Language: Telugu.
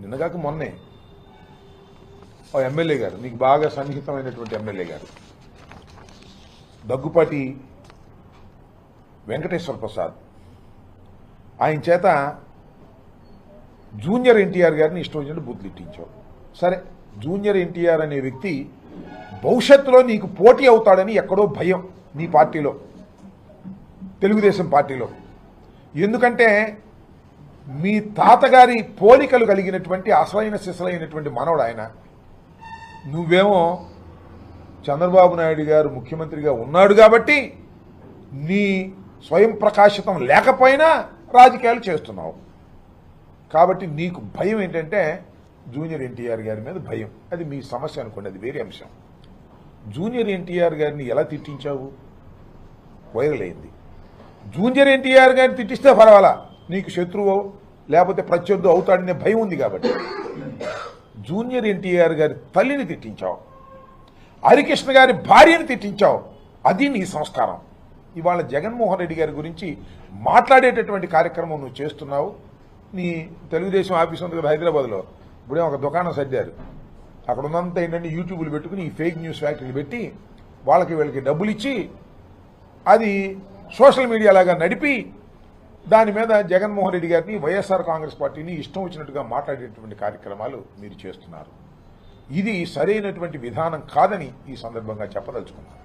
నిన్నగాక మొన్నే. ఓ ఎమ్మెల్యే గారు నీకు బాగా సన్నిహితమైనటువంటి ఎమ్మెల్యే గారు. దగ్గుపాటి వెంకటేశ్వర ప్రసాద్. ఆయన చేత జూనియర్ ఎన్టీఆర్ గారిని ఇష్టం వచ్చినట్టు బూతులు ఇట్టించావు సరే జూనియర్ ఎన్టీఆర్ అనే వ్యక్తి భవిష్యత్తులో నీకు పోటీ అవుతాడని ఎక్కడో భయం నీ పార్టీలో తెలుగుదేశం పార్టీలో. ఎందుకంటే మీ తాతగారి పోలికలు కలిగినటువంటి అసలైన సిసలైనటువంటి మనవడు ఆయన. నువ్వేమో చంద్రబాబు నాయుడు గారు ముఖ్యమంత్రిగా ఉన్నాడు కాబట్టి నీ స్వయం ప్రకాశితం లేకపోయినా రాజకీయాలు చేస్తున్నావు. కాబట్టి నీకు భయం ఏంటంటే జూనియర్ ఎన్టీఆర్ గారి మీద భయం. అది మీ సమస్య అనుకోండి అది వేరే అంశం. జూనియర్ ఎన్టీఆర్ గారిని ఎలా తిట్టించావు? వైరల్ అయింది. జూనియర్ ఎన్టీఆర్ గారిని తిట్టిస్తే పర్వాలా? నీకు శత్రువు లేకపోతే ప్రత్యర్థు అవుతాడనే భయం ఉంది కాబట్టి. జూనియర్ ఎన్టీఆర్ గారి తల్లిని తిట్టించావు. హరికృష్ణ గారి భార్యని తిట్టించావు. అది నీ సంస్కారం. ఇవాళ జగన్మోహన్ రెడ్డి గారి గురించి మాట్లాడేటటువంటి కార్యక్రమం నువ్వు చేస్తున్నావు. నీ తెలుగుదేశం ఆఫీస్ ఉంది కదా హైదరాబాద్లో. ఇప్పుడే ఒక దుకాణం సర్దారు. అక్కడ ఉన్నంత ఏంటంటే యూట్యూబ్లు పెట్టుకుని ఈ ఫేక్ న్యూస్ ఫ్యాక్టరీలు పెట్టి వాళ్ళకి వీళ్ళకి డబ్బులు ఇచ్చి అది సోషల్ మీడియా లాగా నడిపి దాని మీద జగన్మోహన్ రెడ్డి గారిని వైఎస్ఆర్ కాంగ్రెస్ పార్టీని ఇష్టం వచ్చినట్టుగా మాట్లాడేటువంటి కార్యక్రమాలు మీరు చేస్తున్నారు. ఇది సరైనటువంటి విధానం కాదని ఈ సందర్భంగా చెప్పదలుచుకున్నాను.